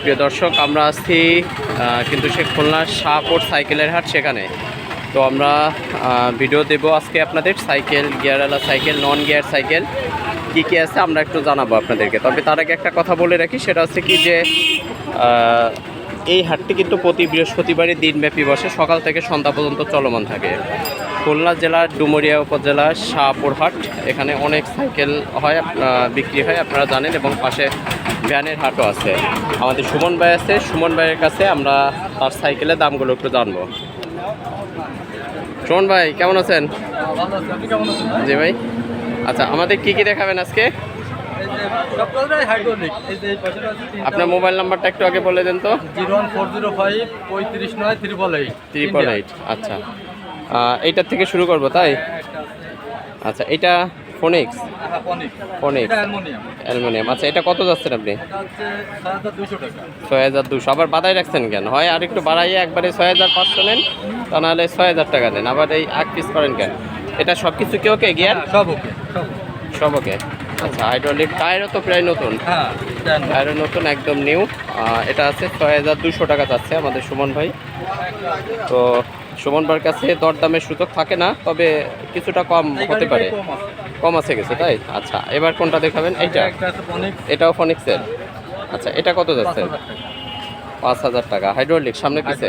প্রিয় দর্শক, আমরা আসছি কিন্তু সে খুলনার শাহপুর সাইকেলের হাট সেখানে। তো আমরা ভিডিও দেব আজকে আপনাদের সাইকেল গিয়ারওয়ালা সাইকেল নন গিয়ার সাইকেল, কী কী আছে আমরা একটু জানাব আপনাদেরকে। তবে তার আগে একটা কথা বলে রাখি, সেটা হচ্ছে কি যে এই হাটটি কিন্তু প্রতি বৃহস্পতিবারই দিনব্যাপী বসে, সকাল থেকে সন্ধ্যা পর্যন্ত চলমান থাকে। খুলনা জেলার ডুমুরিয়া উপজেলার শাহপুর হাট এখানে অনেক সাইকেল হয় বিক্রি হয়, আপনারা জানেন, এবং পাশে ভ্যানের হাটও আছে। আমাদের সুমন ভাই আছে সুমন ভাইয়ের কাছে আমরা তার সাইকেলের দামগুলো একটু জানব। সুমন ভাই কেমন আছেন? জি ভাই। আচ্ছা আমাদের কি কি দেখাবেন আজকে? আপনার মোবাইল নাম্বারটা একটু আগে বলে দেন তো। Zero one four zero five পঁয়ত্রিশ নয় ত্রিপল এইট। ত্রিপল এইট আচ্ছা। এইটার থেকে শুরু করব তাই? আচ্ছা এটা ফোনিক্স? ফোনিক্স। এটা অ্যালমোনিয়াম। অ্যালুমিনিয়াম। আচ্ছা এটা কত যাচ্ছেন আপনি? ছয় হাজার দুশো আবার বাধাই রাখছেন কেন? হয় আর একটু বাড়াইয়ে একবারে ছয় হাজার পাঁচশো নেন তা নাহলে ছয় হাজার টাকা দেন। আবার এই আগ পিস করেন কেন? এটা সব কিছু কি ওকে গিয়ার? হ্যাঁ, সব ওকে সব ওকে। আচ্ছা হাইড্রোলিক টায়ারও তো প্রায় নতুন। হ্যাঁ টায়ারও নতুন। একদম নিউ এটা আছে ছয় হাজার দুশো টাকা যাচ্ছে আমাদের সুমন ভাই। তো সুমন ভাইয়ের কাছে দরদামের সুযোগ থাকে না তবে কিছুটা কম হতে পারে। কম আছে। গেছে তাই? আচ্ছা এবার কোনটা দেখাবেন? এইটা? একটা এটাও ফনিক্সের আচ্ছা এটা কত যাচ্ছে? পাঁচ হাজার টাকা। হাইড্রোলিক সামনে পিছে?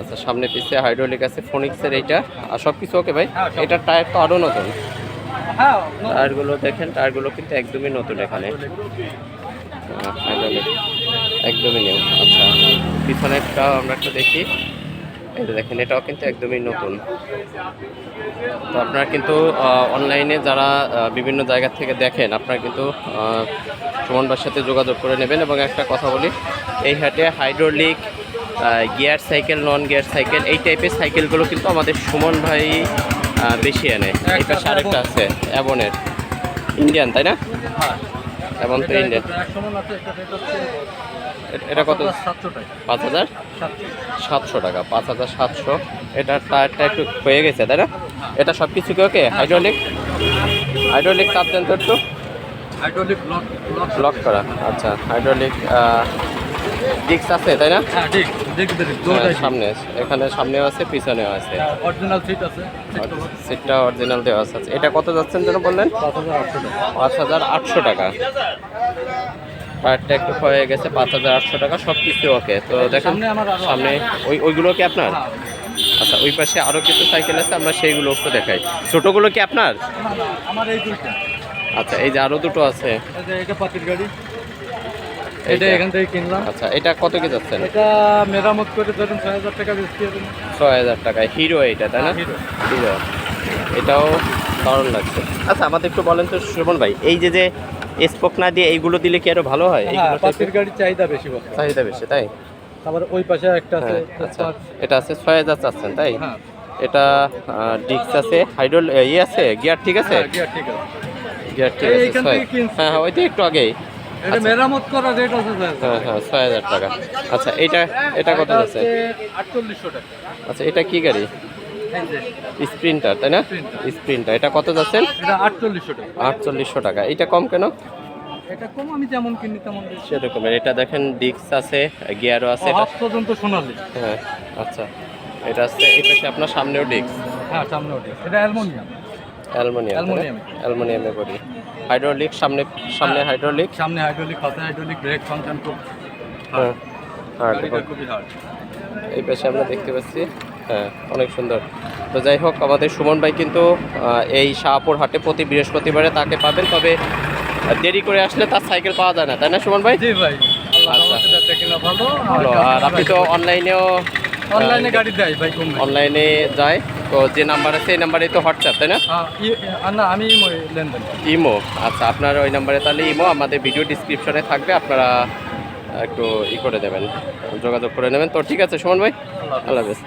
আচ্ছা সামনে পিছে হাইড্রোলিক আছে ফোনিক্সের এইটা। আর সব কিছু ওকে ভাই? হ্যাঁ। এটার টায়ার তো আরও নতুন। হ্যাঁ টায়ারগুলো দেখেন টায়ারগুলো কিন্তু একদমই নতুন এখানে। হাইড্রোলিক একদমই নিউ আচ্ছা পিছনেরটা আমরা একটু দেখি। যে দেখেন এটাও কিন্তু একদমই নতুন। তো আপনারা কিন্তু অনলাইনে যারা বিভিন্ন জায়গা থেকে দেখেন আপনারা কিন্তু সুমনবার সাথে যোগাযোগ করে নেবেন। এবং একটা কথা বলি এই হাটে hydraulic gear cycle non gear cycle এই টাইপের সাইকেলগুলো কিন্তু আমাদের সুমন ভাই বেশি আনে। এই একটা পাশে আরেকটা আছে অ্যাবনের ইন্ডিয়ান তাই না? এমন তো ইন্ডিয়ান এটা কত? পাঁচ হাজার সাতশো টাকা। পাঁচ হাজার? সাতশো এটার টায়ারটা একটু হয়ে গেছে তাই না? এটা সব কিছু কি ওকে? হাইড্রোলিক হাইড্রোলিক চাপ দেন তো একটু হাইড্রোলিক লক করা। আচ্ছা হাইড্রোলিক ডিক্স আছে তাই না? হ্যাঁ হ্যাঁ, সামনে আছে। এখানে সামনেও আছে পিছনেও আছে। অরিজিনাল সিট আছে। সিটটা অরিজিনাল দেওয়া আছে। এটা কত যাচ্ছেন যেন বললেন? পাঁচ হাজার আটশো টাকা। টায়ারটা একটু হয়ে গেছে পাঁচ হাজার আটশো টাকা সব কিছু ওকে। তো দেখেন সামনে ওই ওইগুলো কি আপনার? হ্যাঁ। আচ্ছা ওই পাশে আরও কিছু সাইকেল আছে আমরা সেইগুলো একটু দেখাই। ছোটোগুলো কি আপনার? না, না, আমার এই দুইটা। আচ্ছা এই যে আরও দুটো আছে। এই এটা পাতির গাড়ি। এটা এখান থেকে কিনলাম। আচ্ছা এটা কত কি যাচ্ছেন? এটা মেরামত করে ধরুন ছয় হাজার টাকা বেশি ছয় হাজার টাকা হিরো এটা তাই না? হিরো। হিরো। এটাও দারুণ লাগছে। আচ্ছা আমাদের একটু বলেন তো সুমন ভাই এই যে যে স্পোক না দিয়ে এইগুলো দিলে কি আরও ভালো হয়? হ্যাঁ এইগুলো পাতির গাড়ির চাহিদা বেশি বলতে চাহিদা বেশি তাই? তারপরে ওই পাশে একটা আছে হ্যাঁ আচ্ছা। এটা আছে ছয় হাজার চাচ্ছেন তাই? হ্যাঁ। এটা ডিক্স আছে হাইড্রোল ইয়ে আছে গিয়ার ঠিক আছে? গিয়ার ঠিক আছে। গিয়ার ঠিক আছে। হ্যাঁ হ্যাঁ ওইটা একটু আগেই। এটা মেরামত করা রেট আছে স্যার হ্যাঁ হ্যাঁ ছয় হাজার টাকা। আচ্ছা এটা এটা কত আছে আটচল্লিশশো টাকা। আচ্ছা এটা কি গাড়ি? স্প্রিন্টার তাই না? স্প্রিন্টার। এটা কত যাচ্ছেন এটা আটচল্লিশশো টাকা। আটচল্লিশশো টাকা। এটা কম কেন? এটা কম আমি যেমন কিনি তেমন। সেরকমের। এটা দেখেন ডিক্স আছে গিয়ারও আছে এটা পর্যন্ত সোনালি। হ্যাঁ আচ্ছা। এটা আছে এই পাশে আপনার সামনেও ডিক্স হ্যাঁ সামনে ওটি এটা অ্যালমোনিয়াম। Aluminium aluminium. অ্যালমোনিয়ামে করি হাইড্রোলিক সামনে সামনে হাইড্রোলিক? সামনে হাইড্রোলিক হাইড্রোলিক ব্রেক ফাংশন খুব হ্যাঁ। হ্যাঁ খুবই হার্ড এই পাশে আমরা দেখতে পাচ্ছি। হ্যাঁ অনেক সুন্দর। তো যাই হোক আমাদের সুমন ভাই কিন্তু এই শাহপুর হাটে প্রতি বৃহস্পতিবারে তাকে পাবেন তবে দেরি করে আসলে তার সাইকেল পাওয়া যায় না তাই না সুমন ভাই? জি ভাই। আচ্ছা। ভালো আর আপনি তো অনলাইনেও অনলাইনে গাড়ি দেয় ভাই অনলাইনে যায় তো যে নাম্বার আছে এই নাম্বারেই তো হোয়াটসঅ্যাপ তাই না? হ্যাঁ, না আমি মই লেনদেন ইমো আচ্ছা আপনার ওই নাম্বারে তাহলে ইমো আমাদের ভিডিও ডিসক্রিপশনে থাকবে আপনারা একটু ই করে দেবেন যোগাযোগ করে নেবেন। তো ঠিক আছে সুমন ভাই। আল্লাহ হাফেজ।